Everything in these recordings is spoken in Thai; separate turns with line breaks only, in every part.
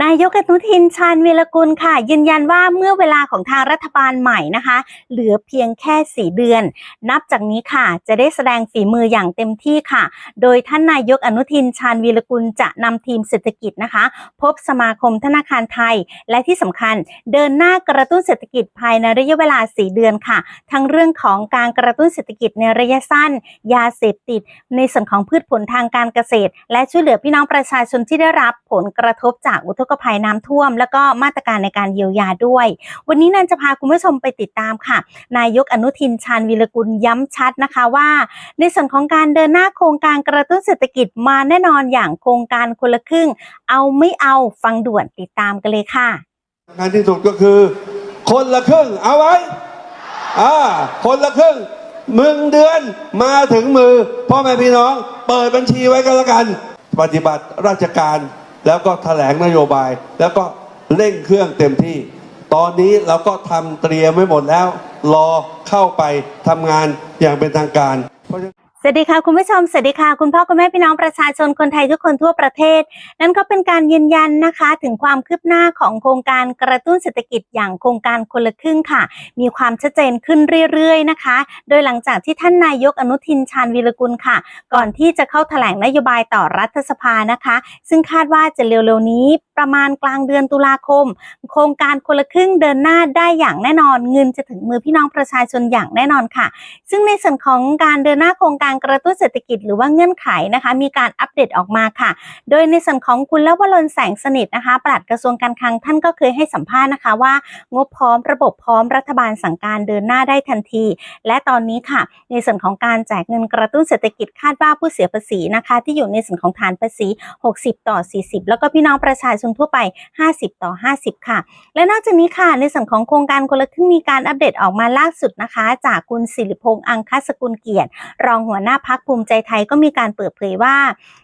นายกอนุทินชาญวีรกุลค่ะ ยืนยันว่าเมื่อเวลาของทางรัฐบาลใหม่นะคะ เหลือเพียงแค่ 4 เดือน นับจากนี้ค่ะ จะได้แสดงฝีมืออย่างเต็มที่ค่ะ โดยท่านนายกอนุทินชาญวีรกุลจะนำทีมเศรษฐกิจนะคะ พบสมาคมธนาคารไทย และที่สำคัญ เดินหน้ากระตุ้นเศรษฐกิจภายในระยะเวลา 4 เดือนค่ะ ทั้งเรื่องของการกระตุ้นเศรษฐกิจในระยะสั้น ยาเสพติด ในส่วนของพืชผลทางการเกษตร และช่วยเหลือพี่น้องประชาชนที่ได้รับผลกระทบจากอุทกภัยน้ำท่วม แล้วก็มาตรการในการเยียวยาด้วย วันนี้นันจะพาคุณผู้ชมไปติดตามค่ะ นายกอนุทินชาญวีรกุลย้ำชัดนะคะว่า ในส่วนของการเดินหน้าโครงการกระตุ้นเศรษฐกิจมาแน่นอนอย่างโครงการคนละครึ่ง เอาไม่เอาฟังด่วนติดตามกันเลยค่ะ
สำคัญที่สุดก็คือ คนละครึ่งเอาไว้อ่าคนละครึ่งมึงเดือนมาถึงมือพ่อแม่พี่น้อง เปิดบัญชีไว้กันละกัน ปฏิบัติราชการ แล้วก็แถลงนโยบาย แล้วก็เร่งเครื่องเต็มที่ ตอนนี้เราก็ทำเตรียมไว้หมดแล้ว รอเข้าไปทำงานอย่างเป็นทางการเพราะฉะนั้น
สวัสดีค่ะคุณผู้ชมสวัสดีค่ะคุณพ่อคุณแม่พี่น้องประชาชนคนไทยทุกคนทั่วประเทศ นั่นก็เป็นการยืนยันนะคะถึงความคืบหน้าของโครงการกระตุ้นเศรษฐกิจอย่างโครงการคนละครึ่งค่ะ มีความชัดเจนขึ้นเรื่อยๆนะคะ โดยหลังจากที่ท่านนายกอนุทินชาญวีรกุลค่ะ ก่อนที่จะเข้าแถลงนโยบายต่อรัฐสภานะคะ ซึ่งคาดว่าจะเร็วๆนี้ประมาณกลางเดือนตุลาคม โครงการคนละครึ่งเดินหน้าได้อย่างแน่นอน เงินจะถึงมือพี่น้องประชาชนอย่างแน่นอนค่ะ ซึ่งในส่วนของการเดินหน้าโครงการกระตุ้นเศรษฐกิจหรือว่าเงื่อนไขนะคะ มีการอัปเดตออกมาค่ะ โดยในส่วนของคุณลวรนแสงสนิทนะคะปลัดกระทรวงการคลังท่านก็เคยให้สัมภาษณ์นะคะว่า งบพร้อมระบบพร้อมรัฐบาลสั่งการเดินหน้าได้ทันที และตอนนี้ค่ะ ในส่วนของการแจกเงินกระตุ้นเศรษฐกิจคาดว่าผู้เสียภาษีนะคะ ที่อยู่ในส่วนของฐานภาษี 60 ต่อ 40 แล้วก็พี่น้องประชาชนทั่วไป 50 ต่อ 50 ค่ะ และนอกจากนี้ค่ะ ในส่วนของโครงการคนละครึ่งมีการอัปเดตออกมาล่าสุดนะคะ จากคุณสิริพงษ์อังคสกุลเกียรติ รองหัวหน้าพักภูมิใจไทยก็มีการเปิดเผยว่า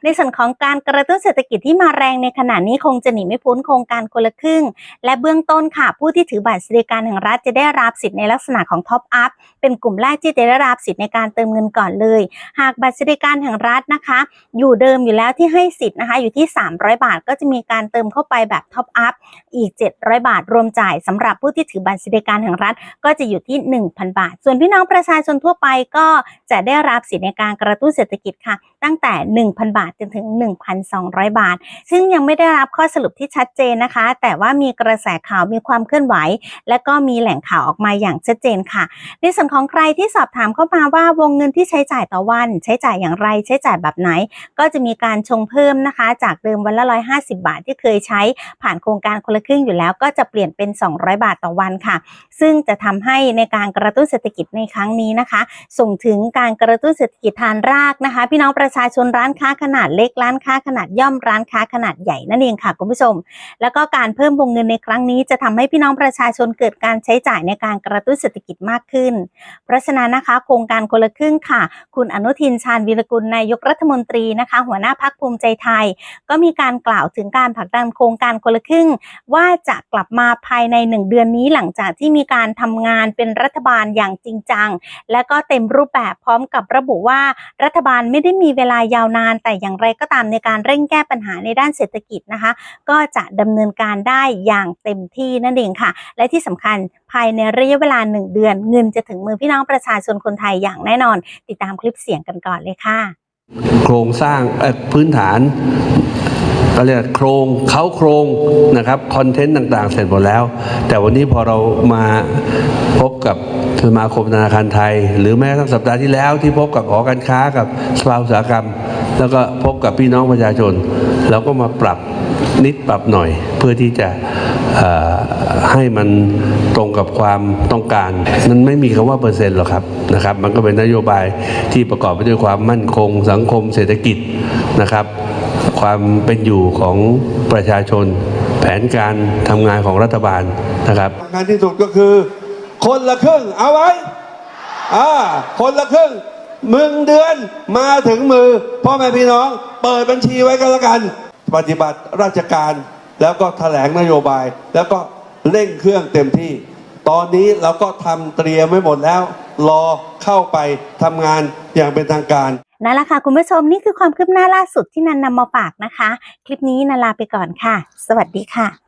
ในส่วนของการกระตุ้นเศรษฐกิจที่มาแรงในขณะนี้คงจะหนีไม่พ้นโครงการคนละครึ่ง และเบื้องต้นค่ะ ผู้ที่ถือบัตรสวัสดิการแห่งรัฐจะได้รับสิทธิ์ในลักษณะของท็อปอัพเป็นกลุ่มแรกที่จะได้รับสิทธิ์ในการเติมเงินก่อนเลย หากบัตรสวัสดิการแห่งรัฐนะคะ อยู่เดิมอยู่แล้วที่ให้สิทธิ์นะคะ อยู่ที่ 300 บาทก็จะมีการเติมเข้าไปแบบท็อปอัพอีก 700 บาทรวมจ่ายสำหรับผู้ที่ถือบัตรสวัสดิการแห่งรัฐ ก็จะอยู่ที่ 1,000 บาท ส่วนพี่น้องประชาชนทั่วไปก็จะได้รับสิทธิในการกระตุ้นเศรษฐกิจค่ะ ตั้งแต่ 1,000 บาทจนถึง 1,200 บาท ซึ่งยังไม่ได้รับข้อสรุปที่ชัดเจนนะคะ แต่ว่ามีกระแสข่าวมีความเคลื่อนไหว และก็มีแหล่งข่าวออกมาอย่างชัดเจนค่ะ ในส่วนของใครที่สอบถามเข้ามาว่าวงเงินที่ใช้จ่ายต่อวัน ใช้จ่ายอย่างไรใช้จ่ายแบบไหน ก็จะมีการชงเพิ่มนะคะ จากเดิมวันละ 150 บาทที่เคยใช้ผ่านโครงการคนละครึ่งอยู่แล้ว ก็จะเปลี่ยนเป็น 200 บาทต่อวันค่ะ ซึ่งจะทำให้ในการกระตุ้นเศรษฐกิจในครั้งนี้นะคะ ส่งถึงการกระตุ้นเศรษฐกิจฐานรากนะคะ พี่น้องประชาชนร้านค้าขนาดเล็กร้านค้าขนาดย่อมร้านค้าขนาดใหญ่นั่นเองค่ะคุณผู้ชม แล้วก็การเพิ่มวงเงินในครั้งนี้จะทำให้พี่น้องประชาชนเกิดการใช้จ่ายในการกระตุ้นเศรษฐกิจมากขึ้น เพราะฉะนั้นนะคะ โครงการคนละครึ่งค่ะ คุณอนุทินชาญวีรกุลนายกรัฐมนตรีนะคะ หัวหน้าพักภูมิใจไทย ก็มีการกล่าวถึงการผลักดันโครงการคนละครึ่ง ว่าจะกลับมาภายในหนึ่งเดือนนี้หลังจากที่มีการทำงานเป็นรัฐบาลอย่างจริงจัง และก็เต็มรูปแบบพร้อมกับระบุว่ารัฐบาลไม่ได้มีเวลายาวนาน แต่อย่างไรก็ตามในการเร่งแก้ปัญหาในด้านเศรษฐกิจนะคะ ก็จะดำเนินการได้อย่างเต็มที่นั่นเองค่ะ และที่สำคัญภายในระยะเวลาหนึ่งเดือน เงินจะถึงมือพี่น้องประชาชนคนไทยอย่างแน่นอน ติดตามคลิปเสียงกันก่อนเลยค่ะ
โครงสร้างพื้นฐาน ก็เรียกโครงเขาโครงนะครับคอนเทนต์ต่างๆ เสร็จหมดแล้ว แต่วันนี้พอเรามาพบกับสมาคมธนาคารไทย หรือแม้ทั่งสัปดาห์ที่แล้วที่พบกับหอการค้ากับสภาอุตสาหกรรม แล้วก็พบกับพี่น้องประชาชนเราก็มาปรับนิดปรับหน่อย เพื่อที่จะให้มันตรงกับความต้องการมันไม่มีคำว่าเปอร์เซ็นต์หรอกครับนะครับ มันก็เป็นนโยบายที่ประกอบไปด้วยความมั่นคง สังคมเศรษฐกิจนะครับ ความเป็นอยู่ของประชาชน แผนการทำงานของรัฐบาลนะครับ
สำคัญที่สุดก็คือ คนละครึ่งเอาไว้อ่าคนละครึ่งมึงเดือนมาถึงมือพ่อแม่พี่น้อง เปิดบัญชีไว้กันละกัน ปฏิบัติราชการแล้วก็แถลงนโยบาย แล้วก็เร่งเครื่องเต็มที่ ตอนนี้เราก็ทำเตรียมไว้หมดแล้ว รอเข้าไปทำงานอย่างเป็นทางการ
นั่นแหละค่ะคุณผู้ชมนี่คือความคืบหน้าล่าสุดที่นันนำมาฝากนะคะ คลิปนี้นันลาไปก่อนค่ะ สวัสดีค่ะ